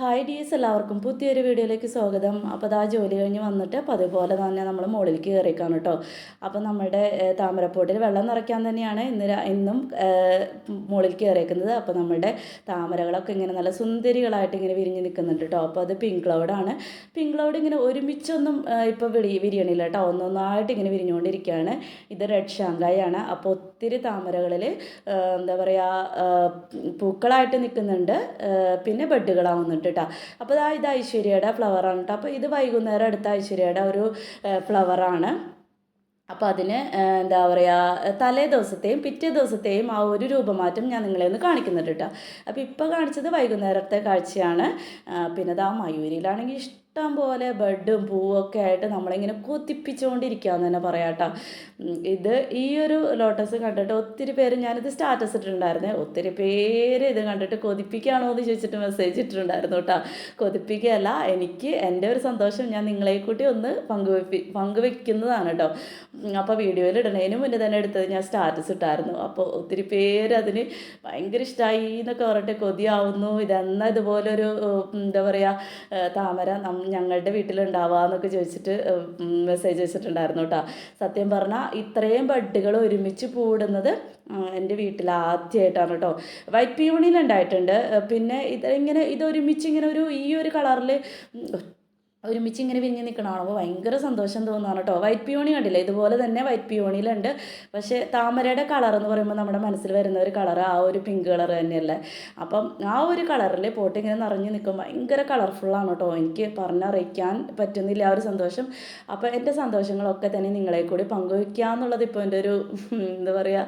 Hi ഡിയസ് എല്ലാവർക്കും പുതിയൊരു വീഡിയോയിലേക്ക് സ്വാഗതം. അപ്പോൾ അത് ആ ജോലി കഴിഞ്ഞ് വന്നിട്ട് അപ്പോൾ അതുപോലെ തന്നെ നമ്മൾ മുകളിലേക്ക് കയറിക്കാണ് കേട്ടോ. അപ്പോൾ നമ്മുടെ താമരപ്പൊട്ടിൽ വെള്ളം നിറയ്ക്കാൻ തന്നെയാണ് ഇന്ന് ഇന്നും മുകളിലേക്ക് കയറിയേക്കുന്നത് അപ്പോൾ നമ്മുടെ താമരകളൊക്കെ ഇങ്ങനെ നല്ല സുന്ദരികളായിട്ട് ഇങ്ങനെ വിരിഞ്ഞ് നിൽക്കുന്നുണ്ട് കേട്ടോ. അപ്പോൾ അത് പിങ്ക് ക്ലൗഡാണ് പിങ്ക് ക്ലൗഡ് ഇങ്ങനെ ഒരുമിച്ചൊന്നും ഇപ്പോൾ വിളി വിരിയണില്ല കേട്ടോ. ഒന്നൊന്നായിട്ട് ഇങ്ങനെ വിരിഞ്ഞുകൊണ്ടിരിക്കുകയാണ്. ഇത് റെഡ് ഷാങ്കായാണ് അപ്പോൾ ഒത്തിരി താമരകളിൽ എന്താ പറയുക പൂക്കളായിട്ട് നിൽക്കുന്നുണ്ട്. പിന്നെ ബെഡുകളാവുന്നുണ്ട് കേട്ടോ അപ്പോൾ ഇതാ ഇത് ഐശ്വര്യയുടെ ഫ്ലവറാണ് കേട്ടോ അപ്പോൾ ഇത് വൈകുന്നേരം അടുത്ത ഐശ്വര്യയുടെ ഒരു ഫ്ലവറാണ് അപ്പോൾ അതിന് എന്താ പറയുക തലേ ദിവസത്തെയും പിറ്റേ ദിവസത്തെയും ആ ഒരു രൂപമാറ്റം ഞാൻ നിങ്ങളെ ഒന്ന് കാണിക്കുന്നുണ്ട് കേട്ടോ അപ്പോൾ ഇപ്പോൾ കാണിച്ചത് വൈകുന്നേരത്തെ കാഴ്ചയാണ്. പിന്നെ അത് ആ മയൂരിയിലാണെങ്കിൽ ഇഷ്ടം പോലെ ബെഡും പൂവൊക്കെ ആയിട്ട് നമ്മളിങ്ങനെ കൊത്തിപ്പിച്ചുകൊണ്ടിരിക്കുകയെന്ന് തന്നെ പറയാം കേട്ടോ ഇത് ഈ ഒരു ലോട്ടസ് കണ്ടിട്ട് ഒത്തിരി പേര് ഞാനിത് സ്റ്റാറ്റസ് ഇട്ടിട്ടുണ്ടായിരുന്നേ. ഒത്തിരി പേര് ഇത് കണ്ടിട്ട് കൊതിപ്പിക്കുകയാണോ എന്ന് ചോദിച്ചിട്ട് മെസ്സേജ് ഇട്ടിട്ടുണ്ടായിരുന്നു കേട്ടോ കൊതിപ്പിക്കുകയല്ല എനിക്ക് എന്റെ ഒരു സന്തോഷം ഞാൻ നിങ്ങളെ കൂട്ടി ഒന്ന് പങ്കുവെപ്പി പങ്കുവെക്കുന്നതാണ് കേട്ടോ അപ്പോൾ വീഡിയോയിൽ ഇടുന്നതിന് മുന്നേ തന്നെ എടുത്തത് ഞാൻ സ്റ്റാറ്റസ് ഇട്ടായിരുന്നു. അപ്പോൾ ഒത്തിരി പേര് അതിന് ഭയങ്കര ഇഷ്ടമായി എന്നൊക്കെ പറഞ്ഞിട്ട് കൊതിയാവുന്നു. ഇതെന്ന ഇതുപോലൊരു എന്താ പറയുക താമര നം ഞങ്ങളുടെ വീട്ടിലുണ്ടാവാന്നൊക്കെ ചോദിച്ചിട്ട് മെസ്സേജ് വെച്ചിട്ടുണ്ടായിരുന്നു കേട്ടോ സത്യം പറഞ്ഞാൽ ഇത്രയും ബഡ്ഡുകൾ ഒരുമിച്ച് പൂടുന്നത് എന്റെ വീട്ടിൽ ആദ്യമായിട്ടാണ് കേട്ടോ വൈറ്റ് പീവണിയിൽ ഉണ്ടായിട്ടുണ്ട്. പിന്നെ ഇത് ഇങ്ങനെ ഇതൊരുമിച്ച് ഇങ്ങനെ ഒരു ഈ ഒരു കളറിൽ ഒരുമിച്ച് ഇങ്ങനെ വിരിഞ്ഞ് നിൽക്കണം കാണുമ്പോൾ ഭയങ്കര സന്തോഷം തോന്നുകയാണ് കേട്ടോ. വൈറ്റ് പിയോണി കണ്ടില്ലേ? ഇതുപോലെ തന്നെ വൈറ്റ് പിയോണിയിലുണ്ട് പക്ഷേ താമരയുടെ കളർ എന്ന് പറയുമ്പോൾ നമ്മുടെ മനസ്സിൽ വരുന്ന ഒരു കളർ ആ ഒരു പിങ്ക് കളർ തന്നെയല്ലേ? അപ്പം ആ ഒരു കളറിൽ പോട്ട് ഇങ്ങനെ നിറഞ്ഞ് നിൽക്കും ഭയങ്കര കളർഫുള്ളാണ് കേട്ടോ. എനിക്ക് പറഞ്ഞറിയിക്കാൻ പറ്റുന്നില്ല ആ ഒരു സന്തോഷം. അപ്പോൾ എന്റെ സന്തോഷങ്ങളൊക്കെ തന്നെ നിങ്ങളെ കൂടി പങ്കുവയ്ക്കുക എന്നുള്ളത് ഇപ്പോൾ എന്റെ ഒരു എന്താ പറയുക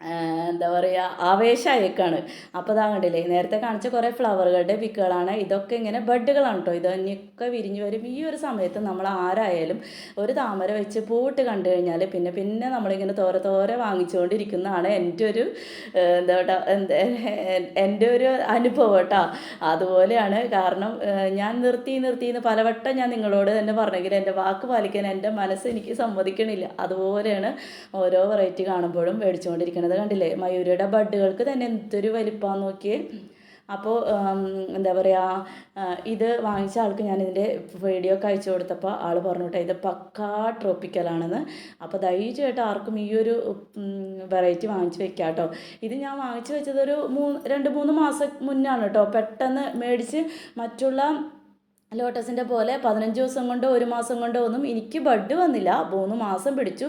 എന്താ പറയുക ആവേശമായേക്കാണ്. അപ്പോൾ ഇതാ കണ്ടില്ലേ നേരത്തെ കാണിച്ച കുറേ ഫ്ലവറുകളുടെ പിക്കുകളാണ്. ഇതൊക്കെ ഇങ്ങനെ ബഡുകളാണ് കേട്ടോ ഇതൊക്കെ വിരിഞ്ഞു വരും. ഈ ഒരു സമയത്ത് നമ്മൾ ആരായാലും ഒരു താമര വെച്ച് പൂട്ട് കണ്ടു കഴിഞ്ഞാൽ പിന്നെ പിന്നെ നമ്മളിങ്ങനെ തോരെ തോരെ വാങ്ങിച്ചുകൊണ്ടിരിക്കുന്നതാണ് എന്റെ ഒരു എന്താ കേട്ടോ എന്റെ ഒരു അനുഭവം കേട്ടോ അതുപോലെയാണ് കാരണം ഞാൻ നിർത്തി നിർത്തി എന്ന് പലവട്ടം ഞാൻ നിങ്ങളോട് തന്നെ പറഞ്ഞെങ്കിൽ എന്റെ വാക്ക് പാലിക്കാൻ എന്റെ മനസ്സ് എനിക്ക് സമ്മതിക്കണില്ല. അതുപോലെയാണ് ഓരോ വെറൈറ്റി കാണുമ്പോഴും മേടിച്ചുകൊണ്ടിരിക്കുന്നത് കണ്ടില്ലേ? മയൂരിയുടെ ബഡുകൾക്ക് തന്നെ എന്തൊരു വലിപ്പമാണെന്ന് നോക്കിയേ. അപ്പോൾ എന്താ പറയുക ഇത് വാങ്ങിച്ച ആൾക്ക് ഞാൻ ഇതിന്റെ വീഡിയോ ഒക്കെ അയച്ചു കൊടുത്തപ്പോൾ ആൾ പറഞ്ഞു ഇത് പക്കാ ട്രോപ്പിക്കലാണെന്ന്. അപ്പോൾ ധൈര്യമായിട്ട് ആർക്കും ഈ ഒരു വെറൈറ്റി വാങ്ങിച്ച് വെക്കാം കേട്ടോ ഇത് ഞാൻ വാങ്ങിച്ച് വെച്ചത് ഒരു മൂന്ന് രണ്ട് മൂന്ന് മാസം മുന്നാണ് കേട്ടോ പെട്ടെന്ന് മേടിച്ച് മറ്റുള്ള ലോട്ടസിന്റെ പോലെ പതിനഞ്ച് ദിവസം കൊണ്ടോ ഒരു മാസം കൊണ്ടോ ഒന്നും എനിക്ക് ബഡ് വന്നില്ല. മൂന്ന് മാസം പിടിച്ചു.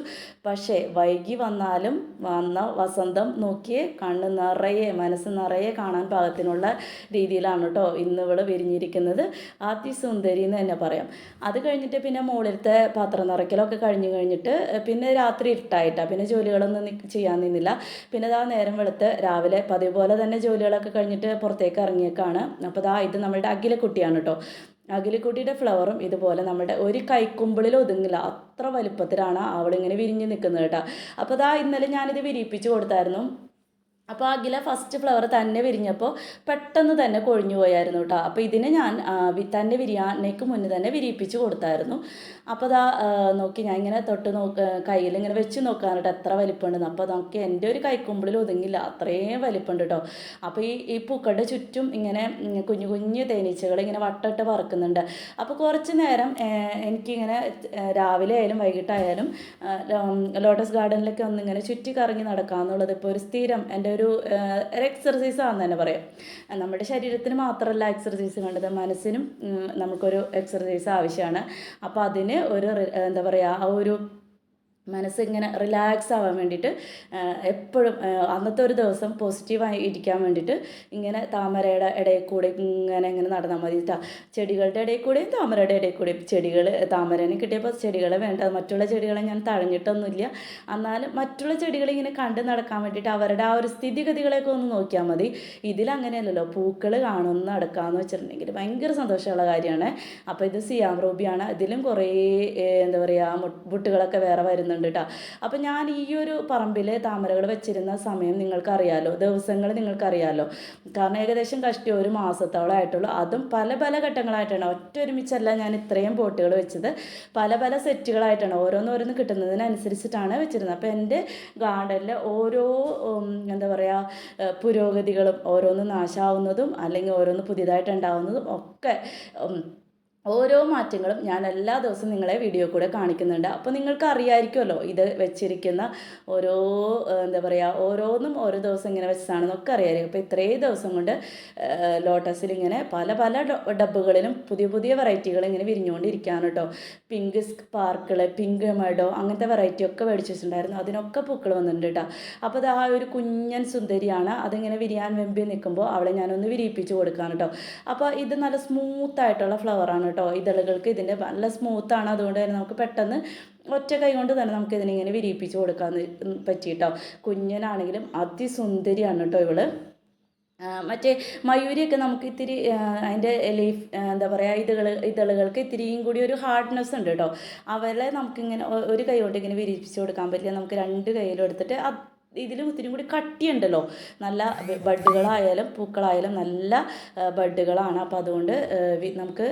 പക്ഷേ വൈകി വന്നാലും വന്ന വസന്തം നോക്കിയേ കണ്ണ് നിറയെ മനസ്സ് നിറയെ കാണാൻ പാകത്തിനുള്ള രീതിയിലാണ് കേട്ടോ ഇന്ന് ഇവിടെ വിരിഞ്ഞിരിക്കുന്നത്. അതിസുന്ദരി എന്ന് തന്നെ പറയാം. അത് കഴിഞ്ഞിട്ട് പിന്നെ മുകളിലത്തെ പാത്രം നിറയ്ക്കലൊക്കെ കഴിഞ്ഞ് കഴിഞ്ഞിട്ട് പിന്നെ രാത്രി ഇരുട്ടായിട്ടാണ് പിന്നെ ജോലികളൊന്നും ചെയ്യാൻ നിന്നില്ല. പിന്നെ ഇതാ നേരം വെളുത്ത് രാവിലെ പതിവ് പോലെ തന്നെ ജോലികളൊക്കെ കഴിഞ്ഞിട്ട് പുറത്തേക്ക് ഇറങ്ങിയേക്കാണ്. അപ്പോൾ ദാ ഇത് നമ്മളുടെ അഖിലക്കുട്ടിയാണ് കേട്ടോ. അഖിലക്കുട്ടിയുടെ ഫ്ലവറും ഇതുപോലെ നമ്മുടെ ഒരു കൈക്കുമ്പിളിൽ ഒതുങ്ങില്ല. അത്ര വലുപ്പത്തിലാണ് അവളിങ്ങനെ വിരിഞ്ഞ് നിൽക്കുന്നത് കേട്ടോ. അപ്പോൾ അതാ ഇന്നലെ ഞാനിത് വിരിയിപ്പിച്ച് കൊടുത്തായിരുന്നു. അപ്പോൾ അഖില ഫസ്റ്റ് ഫ്ലവർ തന്നെ വിരിഞ്ഞപ്പോൾ പെട്ടെന്ന് തന്നെ കൊഴിഞ്ഞു പോയായിരുന്നു കേട്ടോ അപ്പോൾ ഇതിനെ ഞാൻ തന്നെ വിരിയാനേക്ക് മുന്നേ തന്നെ വിരിയിപ്പിച്ച് കൊടുത്തായിരുന്നു. അപ്പോൾ അതാ നോക്കി ഞാൻ ഇങ്ങനെ തൊട്ട് നോക്ക കയ്യിൽ ഇങ്ങനെ വെച്ച് നോക്കാൻ കേട്ടോ എത്ര വലിപ്പമുണ്ടെന്ന്. അപ്പോൾ നോക്കി എന്റെ ഒരു കൈക്കുമ്പിളിൽ ഒതുങ്ങില്ല അത്രയും വലിപ്പമുണ്ട് കേട്ടോ അപ്പോൾ ഈ ഈ പൂക്കളുടെ ചുറ്റും ഇങ്ങനെ കുഞ്ഞു കുഞ്ഞു തേനീച്ചകൾ ഇങ്ങനെ വട്ടമിട്ട് പറക്കുന്നുണ്ട് അപ്പോൾ കുറച്ച് നേരം എനിക്കിങ്ങനെ രാവിലെ ആയാലും വൈകിട്ടായാലും ലോട്ടസ് ഗാർഡനിലൊക്കെ ഒന്ന് ഇങ്ങനെ ചുറ്റി കറങ്ങി നടക്കാമെന്നുള്ളത് ഇപ്പോൾ ഒരു സ്ഥിരം എന്റെ ഒരു എക്സർസൈസ് ആണെന്ന് തന്നെ പറയാം. നമ്മുടെ ശരീരത്തിന് മാത്രമല്ല എക്സർസൈസ് വേണ്ടത് മനസ്സിനും നമുക്കൊരു എക്സർസൈസ് ആവശ്യമാണ്. അപ്പോൾ അതിന് ഒരു എന്താ പറയുക ആ ഒരു മനസ്സ് ഇങ്ങനെ റിലാക്സ് ആവാൻ വേണ്ടിയിട്ട് എപ്പോഴും അന്നത്തെ ഒരു ദിവസം പോസിറ്റീവായി ഇരിക്കാൻ വേണ്ടിയിട്ട് ഇങ്ങനെ താമരയുടെ ഇടയിൽ കൂടെ ഇങ്ങനെ ഇങ്ങനെ നടന്നാൽ മതി. ചെടികളുടെ ഇടയിൽ കൂടെയും താമരയുടെ ഇടയിൽ കൂടെയും. ചെടികൾ താമരനെ കിട്ടിയപ്പോൾ ചെടികളെ വേണ്ട. മറ്റുള്ള ചെടികളെ ഞാൻ തഴഞ്ഞിട്ടൊന്നുമില്ല. എന്നാലും മറ്റുള്ള ചെടികളെ ഇങ്ങനെ കണ്ട് നടക്കാൻ വേണ്ടിയിട്ട് അവരുടെ ആ ഒരു സ്ഥിതിഗതികളെയൊക്കെ ഒന്ന് നോക്കിയാൽ മതി. ഇതിലങ്ങനെയല്ലല്ലോ. പൂക്കൾ കാണുന്ന നടക്കാമെന്ന് വെച്ചിട്ടുണ്ടെങ്കിൽ ഭയങ്കര സന്തോഷമുള്ള കാര്യമാണ്. അപ്പോൾ ഇത് സിയാം റൂബിയാണ്. ഇതിലും കുറേ എന്താ പറയുക മുട്ടുകളൊക്കെ വേറെ വരുന്നുണ്ട്. കാണിക്കുന്നുണ്ട് കേട്ടോ അപ്പോൾ ഞാൻ ഈ ഒരു പറമ്പിൽ താമരകൾ വെച്ചിരുന്ന സമയം നിങ്ങൾക്കറിയാലോ ദിവസങ്ങൾ നിങ്ങൾക്കറിയാലോ. കാരണം ഏകദേശം കഷ്ടി ഒരു മാസത്തോളം ആയിട്ടുള്ളൂ അതും പല പല ഘട്ടങ്ങളായിട്ടാണ്. ഒറ്റ ഒരുമിച്ചല്ല ഞാൻ ഇത്രയും പോട്ടുകൾ വെച്ചത്. പല പല സെറ്റുകളായിട്ടാണ്. ഓരോന്നോരോന്ന് കിട്ടുന്നതിനനുസരിച്ചിട്ടാണ് വെച്ചിരുന്നത്. അപ്പോൾ എന്റെ ഗാർഡനിലെ ഓരോ എന്താ പറയുക പുരോഗതികളും ഓരോന്ന് നാശാവുന്നതും അല്ലെങ്കിൽ ഓരോന്ന് പുതിയതായിട്ട് ഉണ്ടാവുന്നതും ഒക്കെ ഓരോ മാറ്റങ്ങളും ഞാൻ എല്ലാ ദിവസവും നിങ്ങളെ വീഡിയോ കൂടെ കാണിക്കുന്നുണ്ട്. അപ്പോൾ നിങ്ങൾക്ക് അറിയായിരിക്കുമല്ലോ ഇത് വെച്ചിരിക്കുന്ന ഓരോ എന്താ പറയുക ഓരോന്നും ഓരോ ദിവസം ഇങ്ങനെ വെച്ചതാണെന്നൊക്കെ അറിയാമായിരിക്കും. അപ്പോൾ ഇത്രയും ദിവസം കൊണ്ട് ലോട്ടസിൽ ഇങ്ങനെ പല പല ഡബ്ബുകളിലും പുതിയ പുതിയ വെറൈറ്റികൾ ഇങ്ങനെ വിരിഞ്ഞുകൊണ്ടിരിക്കുകയാണ് കേട്ടോ പിങ്ക് സ്പാർക്കിൾ പിങ്ക് മെഡോ അങ്ങനത്തെ വെറൈറ്റി ഒക്കെ മേടിച്ച് വെച്ചിട്ടുണ്ടായിരുന്നു അതിനൊക്കെ പൂക്കൾ വന്നിട്ടുണ്ട് കേട്ടോ അപ്പോൾ അത് ആ ഒരു കുഞ്ഞൻ സുന്ദരിയാണ് അതിങ്ങനെ വിരിയാൻ വെമ്പി നിൽക്കുമ്പോൾ അവളെ ഞാനൊന്ന് വിരിയിപ്പിച്ച് കൊടുക്കുകയാണ് കേട്ടോ അപ്പോൾ ഇത് നല്ല സ്മൂത്ത് ആയിട്ടുള്ള ഫ്ലവറാണ് കേട്ടോ. ഇതളുകൾക്ക് ഇതിന്റെ നല്ല സ്മൂത്താണ് അതുകൊണ്ട് തന്നെ നമുക്ക് പെട്ടെന്ന് ഒറ്റ കൈ കൊണ്ട് തന്നെ നമുക്ക് ഇതിനിങ്ങനെ വിരിയിപ്പിച്ച് കൊടുക്കാൻ പറ്റി കേട്ടോ കുഞ്ഞനാണെങ്കിലും അതിസുന്ദരിയാണ് കേട്ടോ ഇവൾ. മറ്റേ മയൂരിയൊക്കെ നമുക്ക് ഇത്തിരി അതിന്റെ ലീഫ് എന്താ പറയുക ഇതുകൾ ഇതളുകൾക്ക് ഇത്തിരിയും കൂടി ഒരു ഹാർഡ്നെസ് ഉണ്ട് കേട്ടോ അവരെ നമുക്കിങ്ങനെ ഒരു കൈ കൊണ്ട് ഇങ്ങനെ വിരിപ്പിച്ച് കൊടുക്കാൻ പറ്റില്ല. നമുക്ക് രണ്ട് കൈയിലും എടുത്തിട്ട് അത് ഇതിൽ ഒത്തിരി കൂടി കട്ടിയുണ്ടല്ലോ. നല്ല ബഡ്ഡുകളായാലും പൂക്കളായാലും നല്ല ബഡ്ഡുകളാണ്. അപ്പോൾ അതുകൊണ്ട് നമുക്ക്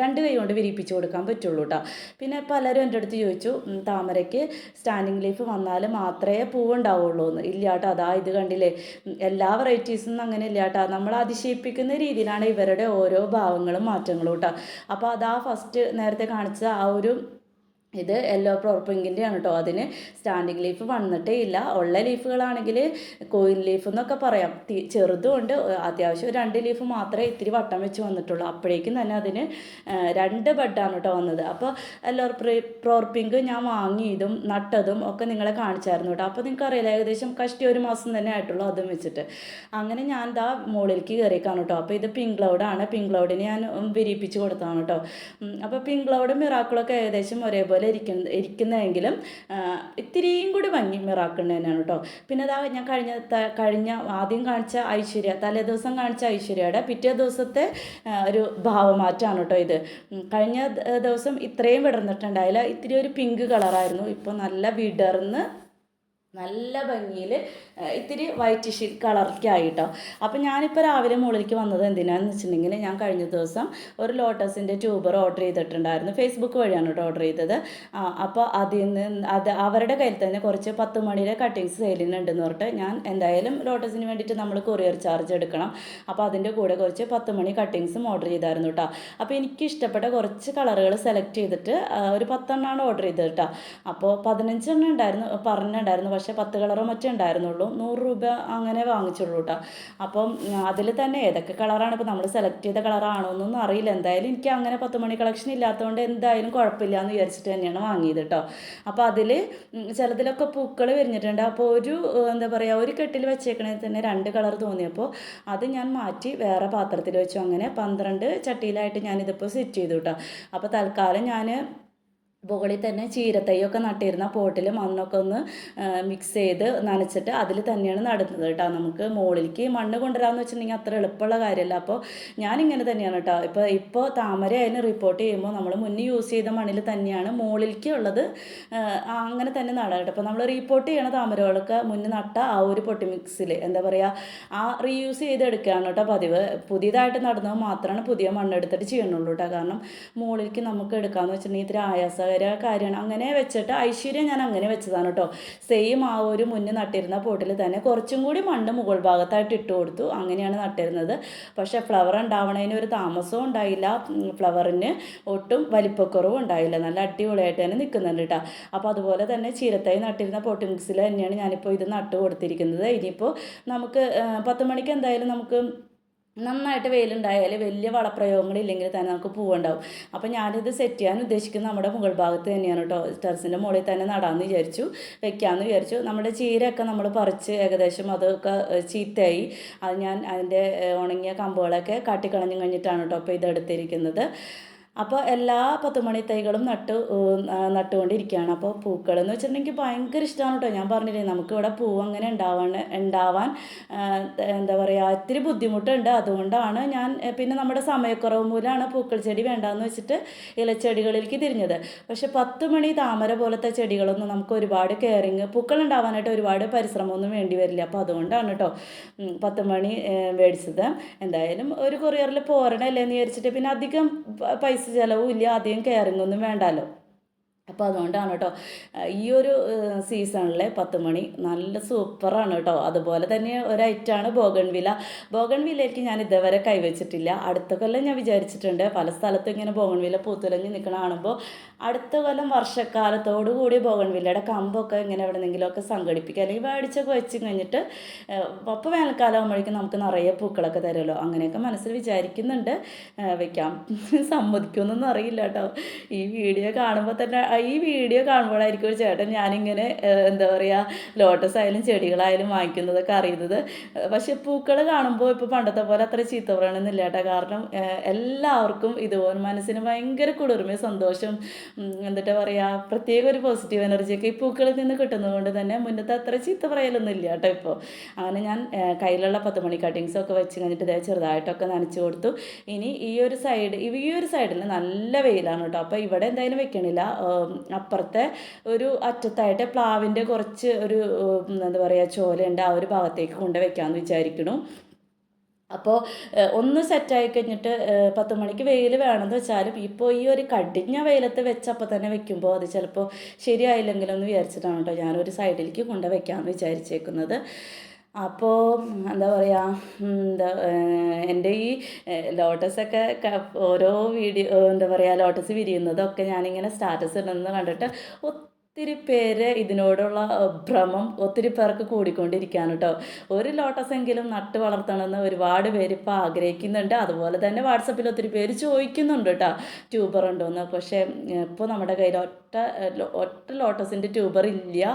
രണ്ട് കൈ കൊണ്ട് വിരിപ്പിച്ച് കൊടുക്കാൻ പറ്റുള്ളൂ കേട്ടോ പിന്നെ പലരും എന്റെ അടുത്ത് ചോദിച്ചു താമരയ്ക്ക് സ്റ്റാൻഡിങ് ലീഫ് വന്നാൽ മാത്രമേ പൂവുണ്ടാവുള്ളൂ എന്ന്. ഇല്ല കേട്ടോ അതാ ഇത് കണ്ടില്ലേ. എല്ലാ വെറൈറ്റീസും അങ്ങനെ ഇല്ല കേട്ടോ നമ്മൾ അതിശയിപ്പിക്കുന്ന രീതിയിലാണ് ഇവരുടെ ഓരോ ഭാവങ്ങളും മാറ്റങ്ങളും കേട്ടോ അപ്പോൾ അതാ ഫസ്റ്റ് നേരത്തെ കാണിച്ച ആ ഒരു ഇത് യെല്ലോ പിങ്കിന്റെ ആണ് കേട്ടോ അതിന് സ്റ്റാൻഡിങ് ലീഫ് വന്നിട്ടേ ഇല്ല. ഉള്ള ലീഫുകളാണെങ്കിൽ കോയിൻ ലീഫ് എന്നൊക്കെ പറയാം. ചെറുതുകൊണ്ട് അത്യാവശ്യം രണ്ട് ലീഫ് മാത്രമേ ഇത്തിരി വട്ടം വെച്ച് വന്നിട്ടുള്ളൂ. അപ്പോഴേക്കും തന്നെ അതിന് രണ്ട് ബെഡാണ് കേട്ടോ വന്നത്. അപ്പോൾ യെല്ലോ പ്രോർ പിങ്ക് ഞാൻ വാങ്ങിയതും നട്ടതും ഒക്കെ നിങ്ങളെ കാണിച്ചായിരുന്നു കേട്ടോ അപ്പോൾ നിങ്ങൾക്ക് അറിയില്ല ഏകദേശം കഷ്ടി ഒരു മാസം തന്നെ ആയിട്ടുള്ളൂ അതും വെച്ചിട്ട്. അങ്ങനെ ഞാൻ ഇതാ മുകളിലേക്ക് കയറിയേക്കാണ് കേട്ടോ അപ്പോൾ ഇത് പിങ്ക് ക്ലൗഡാണ് പിങ്ക് ക്ലൗഡിനെ ഞാൻ വിരിയിപ്പിച്ച് കൊടുത്തതാണ് കേട്ടോ അപ്പോൾ പിങ്ക് ക്ലൗഡും മിറാക്കിളൊക്കെ ഏകദേശം ഒരേപോലെ ഇരിക്കുന്ന ഇരിക്കുന്നതെങ്കിലും ഇത്തിരിയും കൂടി ഭംഗി മിറാക്കേണ്ടത് തന്നെയാണ് കേട്ടോ. പിന്നെ അതാ ഞാൻ കഴിഞ്ഞ കഴിഞ്ഞ ആദ്യം കാണിച്ച ഐശ്വര്യ തലേ ദിവസം കാണിച്ച ഐശ്വര്യയുടെ പിറ്റേ ദിവസത്തെ ഒരു ഭാവമാറ്റമാണ് കേട്ടോ ഇത്. കഴിഞ്ഞ ദിവസം ഇത്രയും വിടർന്നിട്ടുണ്ടായില്ല. ഇത്തിരി ഒരു പിങ്ക് കളറായിരുന്നു. ഇപ്പോൾ നല്ല വിടർന്ന് നല്ല ഭംഗിയിൽ ഇത്തിരി വൈറ്റിഷ് കളറിലേക്കായി അപ്പോൾ അപ്പം ഞാനിപ്പോൾ രാവിലെ മുകളിലേക്ക് വന്നത് എന്തിനാന്ന് വെച്ചിട്ടുണ്ടെങ്കിൽ ഞാൻ കഴിഞ്ഞ ദിവസം ഒരു ലോട്ടസിന്റെ ട്യൂബർ ഓർഡർ ചെയ്തിട്ടുണ്ടായിരുന്നു. ഫേസ്ബുക്ക് വഴിയാണ് കേട്ടോ ഓർഡർ ചെയ്തത്. അപ്പോൾ അതിൽ നിന്ന് അത് അവരുടെ കയ്യിൽ തന്നെ കുറച്ച് പത്ത് മണിയുടെ കട്ടിങ്സ് സെയിലിനുണ്ടെന്ന് പറഞ്ഞിട്ട് ഞാൻ എന്തായാലും ലോട്ടസിന് വേണ്ടിയിട്ട് നമ്മൾ കൊറിയർ ചാർജ് എടുക്കണം. അപ്പോൾ അതിന്റെ കൂടെ കുറച്ച് പത്ത് മണി കട്ടിങ്സും ഓർഡർ ചെയ്തായിരുന്നു കേട്ടോ. അപ്പോൾ എനിക്ക് ഇഷ്ടപ്പെട്ട കുറച്ച് കളറുകൾ സെലക്ട് ചെയ്തിട്ട് ഒരു പത്തെണ്ണമാണ് ഓർഡർ ചെയ്തത് കേട്ടോ. അപ്പോൾ പതിനഞ്ചെണ്ണം ഉണ്ടായിരുന്നു പറഞ്ഞിട്ടുണ്ടായിരുന്നു. പക്ഷേ പത്ത് കളറും മറ്റേ ഉണ്ടായിരുന്നുള്ളൂ. നൂറ് രൂപ അങ്ങനെ വാങ്ങിച്ചുള്ളൂ കേട്ടോ അപ്പം അതിൽ തന്നെ ഏതൊക്കെ കളറാണ് ഇപ്പോൾ നമ്മൾ സെലക്ട് ചെയ്ത കളറാണോ എന്നൊന്നും അറിയില്ല. എന്തായാലും എനിക്ക് അങ്ങനെ പത്ത് മണി കളക്ഷൻ ഇല്ലാത്തതുകൊണ്ട് എന്തായാലും കുഴപ്പമില്ല എന്ന് വിചാരിച്ചിട്ട് തന്നെയാണ് വാങ്ങിയത് കേട്ടോ അപ്പോൾ അതിൽ ചിലതിലൊക്കെ പൂക്കൾ വിരിഞ്ഞിട്ടുണ്ട്. അപ്പോൾ ഒരു എന്താ പറയുക ഒരു കെട്ടിൽ വെച്ചേക്കണേ തന്നെ രണ്ട് കളർ തോന്നിയപ്പോൾ അത് ഞാൻ മാറ്റി വേറെ പാത്രത്തിൽ വെച്ചു. അങ്ങനെ പന്ത്രണ്ട് ചട്ടിയിലായിട്ട് ഞാനിതിപ്പോൾ സെറ്റ് ചെയ്തു കേട്ടോ അപ്പോൾ തൽക്കാലം ഞാൻ മുകളിൽ തന്നെ ചീരത്തൈയൊക്കെ നട്ടിരുന്ന പോട്ടിൽ മണ്ണൊക്കെ ഒന്ന് മിക്സ് ചെയ്ത് നനച്ചിട്ട് അതിൽ തന്നെയാണ് നടുന്നത് കേട്ടോ. നമുക്ക് മുകളിലേക്ക് മണ്ണ് കൊണ്ടുവരാമെന്ന് വെച്ചിട്ടുണ്ടെങ്കിൽ അത്ര എളുപ്പമുള്ള കാര്യമല്ല. അപ്പോൾ ഞാനിങ്ങനെ തന്നെയാണ് കേട്ടോ. ഇപ്പോൾ ഇപ്പോൾ താമര അതിന് റിപ്പോർട്ട് ചെയ്യുമ്പോൾ നമ്മൾ മുന്നേ യൂസ് ചെയ്ത മണ്ണിൽ തന്നെയാണ് മുകളിലേക്ക് ഉള്ളത് അങ്ങനെ തന്നെ നടാം കേട്ടോ. അപ്പോൾ നമ്മൾ റീപ്പോർട്ട് ചെയ്യണ താമരകളൊക്കെ മുന്നേ നട്ട ആ ഒരു പൊട്ടി മിക്സിൽ എന്താ പറയുക ആ റീയൂസ് ചെയ്തെടുക്കുകയാണ് കേട്ടോ പതിവ്. പുതിയതായിട്ട് നടുന്നത് മാത്രമാണ് പുതിയ മണ്ണെടുത്തിട്ട് ചെയ്യണുള്ളൂ കേട്ടോ. കാരണം മുകളിലേക്ക് നമുക്ക് എടുക്കാമെന്ന് വെച്ചിട്ടുണ്ടെങ്കിൽ ഇത്തിരി ആയാസകര കാര്യമാണ്. അങ്ങനെ വെച്ചിട്ട് ഐശ്വര്യം ഞാൻ അങ്ങനെ വെച്ചതാണ് കേട്ടോ സെയിം ആ ഒരു മുന്നേ നട്ടിരുന്ന പോട്ടിൽ തന്നെ കുറച്ചും കൂടി മണ്ണ് മുകൾ ഭാഗത്തായിട്ട് ഇട്ട് കൊടുത്തു. അങ്ങനെയാണ് നട്ടിരുന്നത്. പക്ഷേ ഫ്ലവർ ഉണ്ടാവണതിന് ഒരു താമസവും ഉണ്ടായില്ല. ഫ്ലവറിന് ഒട്ടും വലിപ്പക്കുറവും ഉണ്ടായില്ല. നല്ല അടിപൊളിയായിട്ട് തന്നെ നിൽക്കുന്നുണ്ട് കേട്ടോ അപ്പോൾ അതുപോലെ തന്നെ ചീരത്തായി നട്ടിരുന്ന പോട്ടിങ്സിൽ തന്നെയാണ് ഞാനിപ്പോൾ ഇത് നട്ട് കൊടുത്തിരിക്കുന്നത്. ഇനിയിപ്പോൾ നമുക്ക് പത്ത് മണിക്ക് എന്തായാലും നമുക്ക് നന്നായിട്ട് വെയിലുണ്ടായാൽ വലിയ വളപ്രയോഗങ്ങളില്ലെങ്കിൽ തന്നെ നമുക്ക് പൂവുണ്ടാവും. അപ്പോൾ ഞാനിത് സെറ്റ് ചെയ്യാൻ ഉദ്ദേശിക്കുന്നത് നമ്മുടെ മുകൾ ഭാഗത്ത് തന്നെയാണ് കേട്ടോ ടെറസിന്റെ മുകളിൽ തന്നെ നടാമെന്ന് വിചാരിച്ചു വെക്കാമെന്ന് വിചാരിച്ചു. നമ്മുടെ ചീരയൊക്കെ നമ്മൾ പറിച്ച് ഏകദേശം അതൊക്കെ ചീത്തയായി. അത് ഞാൻ അതിന്റെ ഉണങ്ങിയ കമ്പുകളൊക്കെ കാട്ടിക്കളഞ്ഞു കഴിഞ്ഞിട്ടാണ് കേട്ടോ അപ്പോൾ ഇതെടുത്തിരിക്കുന്നത്. അപ്പോൾ എല്ലാ പത്തുമണി തൈകളും നട്ട് നട്ടുകൊണ്ടിരിക്കുകയാണ്. അപ്പോൾ പൂക്കൾ എന്ന് വെച്ചിട്ടുണ്ടെങ്കിൽ ഭയങ്കര ഇഷ്ടമാണ് കേട്ടോ. ഞാൻ പറഞ്ഞില്ലേ നമുക്കിവിടെ പൂവ് അങ്ങനെ ഉണ്ടാവാൻ ഉണ്ടാവാൻ എന്താ പറയുക ഇത്തിരി ബുദ്ധിമുട്ടുണ്ട്. അതുകൊണ്ടാണ് ഞാൻ പിന്നെ നമ്മുടെ സമയക്കുറവ് മൂലമാണ് പൂക്കൾ ചെടി വേണ്ടാന്ന് വെച്ചിട്ട് ഇലച്ചെടികളിലേക്ക് തിരിഞ്ഞത്. പക്ഷെ പത്ത് മണി താമര പോലത്തെ ചെടികളൊന്നും നമുക്ക് ഒരുപാട് കെയറിങ് പൂക്കൾ ഉണ്ടാവാനായിട്ട് ഒരുപാട് പരിശ്രമമൊന്നും വേണ്ടി വരില്ല. അപ്പോൾ അതുകൊണ്ടാണ് കേട്ടോ പത്ത് മണി മേടിച്ചത്. എന്തായാലും ഒരു കൊറിയറിൽ പോരണല്ലേ എന്ന് വിചാരിച്ചിട്ട് പിന്നെ അധികം പ- പൈസ ചിലവും ഇല്ല അധികം കെയറിങ് ഒന്നും വേണ്ടാലോ? അപ്പോൾ അതുകൊണ്ടാണ് കേട്ടോ ഈ ഒരു സീസണിലെ പത്ത് മണി നല്ല സൂപ്പറാണ് കേട്ടോ അതുപോലെ തന്നെ ഒരു ഐറ്റമാണ് ബോഗൺവില ബോഗൺവിലയ്ക്ക് ഞാൻ ഇതുവരെ കൈവച്ചിട്ടില്ല. അടുത്ത കൊല്ലം ഞാൻ വിചാരിച്ചിട്ടുണ്ട്. പല സ്ഥലത്തും ഇങ്ങനെ ബോഗൺവില പൂത്തുലഞ്ഞ് നിൽക്കണ കാണുമ്പോൾ അടുത്ത കൊല്ലം വർഷക്കാലത്തോടു കൂടി ബോഗൺവില്ലയുടെ കമ്പൊക്കെ ഇങ്ങനെ എവിടെന്നെങ്കിലുമൊക്കെ സംഘടിപ്പിക്കുക അല്ലെങ്കിൽ മേടിച്ചൊക്കെ വെച്ച് കഴിഞ്ഞിട്ട് അപ്പോൾ വേനൽക്കാലം ആകുമ്പോഴേക്കും നമുക്ക് നിറയെ പൂക്കളൊക്കെ തരുമല്ലോ. അങ്ങനെയൊക്കെ മനസ്സിൽ വിചാരിക്കുന്നുണ്ട്. വെക്കാം. സമ്മതിക്കുമെന്നൊന്നും അറിയില്ല കേട്ടോ ഈ വീഡിയോ കാണുമ്പോൾ തന്നെ ഈ വീഡിയോ കാണുമ്പോഴായിരിക്കും ഒരു ചേട്ടൻ ഞാനിങ്ങനെ എന്താ പറയുക ലോട്ടസ് ആയാലും ചെടികളായാലും വാങ്ങിക്കുന്നതൊക്കെ അറിയുന്നത്. പക്ഷേ പൂക്കൾ കാണുമ്പോൾ ഇപ്പോൾ പണ്ടത്തെ പോലെ അത്ര ചീത്ത പറയണമെന്നില്ല കേട്ടോ. കാരണം എല്ലാവർക്കും ഇതുപോലെ മനസ്സിന് ഭയങ്കര കുളിർമയും സന്തോഷം എന്നിട്ട് പറയുക പ്രത്യേക ഒരു പോസിറ്റീവ് എനർജിയൊക്കെ ഈ പൂക്കളിൽ നിന്ന് കിട്ടുന്നതുകൊണ്ട് തന്നെ മുന്നത്തെ അത്ര ചീത്ത പറയലൊന്നും ഇല്ല കേട്ടോ ഇപ്പോൾ അങ്ങനെ ഞാൻ കയ്യിലുള്ള പത്ത് മണി കട്ടിങ്സ് ഒക്കെ വെച്ച് കഴിഞ്ഞിട്ട് ഇതേ ചെറുതായിട്ടൊക്കെ നനച്ച് കൊടുത്തു. ഇനി ഈ ഒരു സൈഡ് ഈ ഒരു സൈഡിൽ നല്ല വെയിലാണ് കേട്ടോ. അപ്പോൾ ഇവിടെ എന്തായാലും വെക്കണില്ല. അപ്പുറത്തെ ഒരു അറ്റത്തായിട്ട് പ്ലാവിന്റെ കുറച്ച് ഒരു എന്താ പറയുക ചോലയുണ്ട് ആ ഒരു ഭാഗത്തേക്ക് കൊണ്ട് വെക്കാമെന്ന് വിചാരിക്കണു. അപ്പോൾ ഒന്ന് സെറ്റായി കഴിഞ്ഞിട്ട് പത്ത് മണിക്ക് വെയിൽ വേണമെന്ന് വെച്ചാലും ഇപ്പോൾ ഈ ഒരു കടിഞ്ഞ വെയിലത്ത് വെച്ചപ്പോൾ തന്നെ വെക്കുമ്പോൾ അത് ചിലപ്പോൾ ശരിയായില്ലെങ്കിലൊന്ന് വിചാരിച്ചിട്ടാണ് കേട്ടോ ഞാനൊരു സൈഡിലേക്ക് കൊണ്ട് വെക്കാമെന്ന് വിചാരിച്ചേക്കുന്നത്. അപ്പോൾ എന്താ പറയുക എന്താ എന്റെ ഈ ലോട്ടസൊക്കെ ഓരോ വീഡിയോ എന്താ പറയുക ലോട്ടസ് വിരിയുന്നതൊക്കെ ഞാനിങ്ങനെ സ്റ്റാറ്റസ് ഇടുന്നത് കണ്ടിട്ട് ഒത്തിരി പേര് ഇതിനോടുള്ള ഭ്രമം ഒത്തിരി പേർക്ക് കൂടിക്കൊണ്ടിരിക്കുകയാണ് കേട്ടോ ഒരു ലോട്ടസെങ്കിലും നട്ട് വളർത്തണമെന്ന് ഒരുപാട് പേര് ഇപ്പോൾ ആഗ്രഹിക്കുന്നുണ്ട്. അതുപോലെ തന്നെ വാട്സപ്പിൽ ഒത്തിരി പേര് ചോദിക്കുന്നുണ്ട് കേട്ടോ ട്യൂബർ ഉണ്ടോയെന്ന് പക്ഷേ ഇപ്പോൾ നമ്മുടെ കയ്യിൽ ഒറ്റ ഒറ്റ ലോട്ടസിന്റെ ട്യൂബർ ഇല്ല.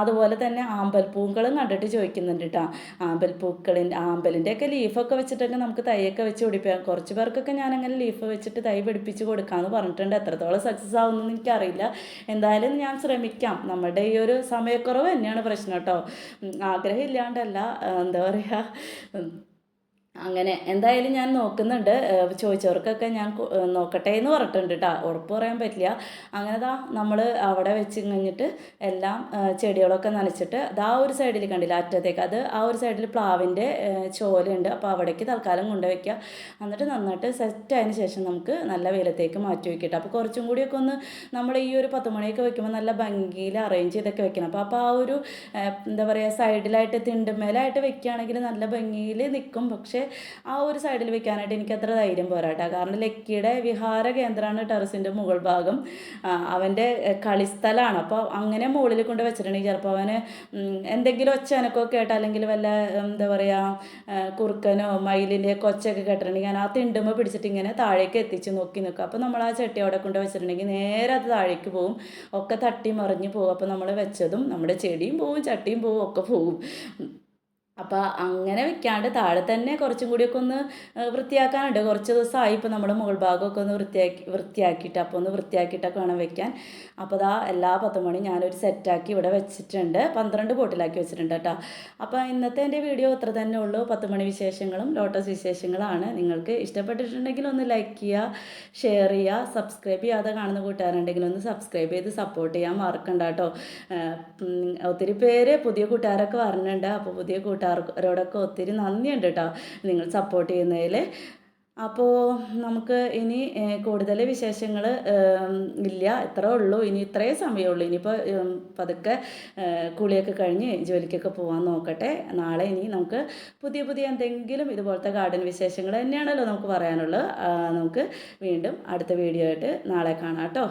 അതുപോലെ തന്നെ ആമ്പൽപ്പൂക്കളും കണ്ടിട്ട് ചോദിക്കുന്നുണ്ട് കേട്ടോ ആമ്പൽപ്പൂക്കളിന്റെ ആമ്പലിന്റെ ഒക്കെ ലീഫൊക്കെ വെച്ചിട്ടൊക്കെ നമുക്ക് തൈയൊക്കെ വെച്ച് പിടിപ്പിക്കാം. കുറച്ച് പേർക്കൊക്കെ ഞാനങ്ങനെ ലീഫ് വെച്ചിട്ട് തൈ പിടിപ്പിച്ച് കൊടുക്കാമെന്ന് പറഞ്ഞിട്ടുണ്ട്. എത്രത്തോളം സക്സസ് ആവുമെന്ന് എനിക്കറിയില്ല. എന്തായാലും ഞാൻ ശ്രമിക്കാം. നമ്മുടെ ഈ ഒരു സമയക്കുറവ് തന്നെയാണ് പ്രശ്നം കേട്ടോ. ആഗ്രഹം ഇല്ലാണ്ടല്ല എന്താ പറയുക അങ്ങനെ. എന്തായാലും ഞാൻ നോക്കുന്നുണ്ട്. ചോദിച്ചവർക്കൊക്കെ ഞാൻ നോക്കട്ടെ എന്ന് പറഞ്ഞിട്ടുണ്ട് കേട്ടോ ഉറപ്പ് പറയാൻ പറ്റില്ല. അങ്ങനെ ദാ നമ്മൾ അവിടെ വെച്ച് കഴിഞ്ഞിട്ട് എല്ലാം ചെടികളൊക്കെ നനച്ചിട്ട് അത് ആ ഒരു സൈഡിൽ കണ്ടില്ല അറ്റത്തേക്ക്. അത് ആ ഒരു സൈഡിൽ പ്ലാവിന്റെ ചോലുണ്ട് അപ്പോൾ അവിടേക്ക് തൽക്കാലം കൊണ്ടുവയ്ക്കുക എന്നിട്ട് നന്നായിട്ട് സെറ്റ് ആയതിനു ശേഷം നമുക്ക് നല്ല വെയിലത്തേക്ക് മാറ്റി വയ്ക്കട്ടെ അപ്പോൾ കുറച്ചും കൂടിയൊക്കെ ഒന്ന് നമ്മൾ ഈ ഒരു പത്ത് മണിയൊക്കെ വെക്കുമ്പോൾ നല്ല ഭംഗിയിൽ അറേഞ്ച് ചെയ്തൊക്കെ വെക്കണം. അപ്പോൾ അപ്പോൾ ആ ഒരു എന്താ പറയുക സൈഡിലായിട്ട് തിണ്ടുമേലായിട്ട് വെക്കുകയാണെങ്കിൽ നല്ല ഭംഗിയിൽ നിൽക്കും പക്ഷേ ആ ഒരു സൈഡിൽ വെക്കാനായിട്ട് എനിക്ക് അത്ര ധൈര്യം പോരാട്ടോ. കാരണം ലക്കിയുടെ വിഹാര കേന്ദ്രമാണ് ടെറസിന്റെ മുകൾ ഭാഗം. അവന്റെ കളിസ്ഥലമാണ് അപ്പോൾ അങ്ങനെ മുകളിൽ കൊണ്ട് വെച്ചിട്ടുണ്ടെങ്കിൽ ചിലപ്പോൾ അവന് എന്തെങ്കിലും എന്തെങ്കിലും ഒച്ചനക്കോ കേട്ടോ അല്ലെങ്കിൽ വല്ല എന്താ പറയുക കുറുക്കനോ മയിലിന്റെ കൊച്ചൊക്കെ കേട്ടിട്ടുണ്ടെങ്കിൽ ഞാൻ ആ തിണ്ടുമ്പോൾ പിടിച്ചിട്ട് ഇങ്ങനെ താഴേക്ക് എത്തിച്ച് നോക്കി നിൽക്കും. അപ്പോൾ നമ്മൾ ആ ചട്ടി അവിടെ കൊണ്ട് വെച്ചിട്ടുണ്ടെങ്കിൽ നേരെ അത് താഴേക്ക് പോകും ഒക്കെ തട്ടി മറിഞ്ഞ് പോകും അപ്പോൾ നമ്മൾ വെച്ചതും നമ്മുടെ ചെടിയും പോവും ചട്ടിയും പോവും ഒക്കെ പോവും. അപ്പോൾ അങ്ങനെ വെക്കാണ്ട് താഴെ തന്നെ കുറച്ചും കൂടിയൊക്കെ ഒന്ന് വൃത്തിയാക്കാനുണ്ട്. കുറച്ച് ദിവസമായി ഇപ്പോൾ നമ്മൾ മുകൾ ഭാഗമൊക്കെ ഒന്ന് വൃത്തിയാക്കി വൃത്തിയാക്കിയിട്ട് അപ്പോൾ ഒന്ന് വൃത്തിയാക്കിയിട്ടൊക്കെ വേണം വെക്കാൻ. അപ്പോൾ ദാ എല്ലാ പത്ത് മണി ഞാനൊരു സെറ്റാക്കി ഇവിടെ വെച്ചിട്ടുണ്ട്. പന്ത്രണ്ട് ബോട്ടിലാക്കി വെച്ചിട്ടുണ്ട് കേട്ടോ. അപ്പോൾ ഇന്നത്തെ എന്റെ വീഡിയോ ഇത്ര തന്നെ ഉള്ളൂ. പത്ത് മണി വിശേഷങ്ങളും ലോട്ടസ് വിശേഷങ്ങളാണ്. നിങ്ങൾക്ക് ഇഷ്ടപ്പെട്ടിട്ടുണ്ടെങ്കിൽ ഒന്ന് ലൈക്ക് ചെയ്യുക ഷെയർ ചെയ്യുക സബ്സ്ക്രൈബ് ചെയ്യാതെ കാണുന്ന കൂട്ടുകാരുണ്ടെങ്കിൽ ഒന്ന് സബ്സ്ക്രൈബ് ചെയ്ത് സപ്പോർട്ട് ചെയ്യാൻ മറക്കണ്ട കേട്ടോ. ഒത്തിരി പേര് പുതിയ കൂട്ടുകാരൊക്കെ വരണുണ്ട്. അപ്പോൾ പുതിയ കൂട്ടുകാരോടൊക്കെ ഒത്തിരി നന്ദിയുണ്ട് കേട്ടോ. നിങ്ങൾ സപ്പോർട്ട് ചെയ്യുന്നതിൽ അപ്പോൾ നമുക്ക് ഇനി കൂടുതൽ വിശേഷങ്ങൾ ഇല്ല. ഇത്രേ ഉള്ളൂ. ഇനി ഇത്രേ സമയമുള്ളൂ ഇനിയിപ്പോൾ പതുക്കെ കുളിയൊക്കെ കഴിഞ്ഞ് ജോലിക്കൊക്കെ പോകാൻ നോക്കട്ടെ. നാളെ ഇനി നമുക്ക് പുതിയ പുതിയ എന്തെങ്കിലും ഇതുപോലത്തെ ഗാർഡൻ വിശേഷങ്ങൾ തന്നെയാണല്ലോ നമുക്ക് പറയാനുള്ളത്. നമുക്ക് വീണ്ടും അടുത്ത വീഡിയോ ആയിട്ട് നാളെ കാണാം കേട്ടോ.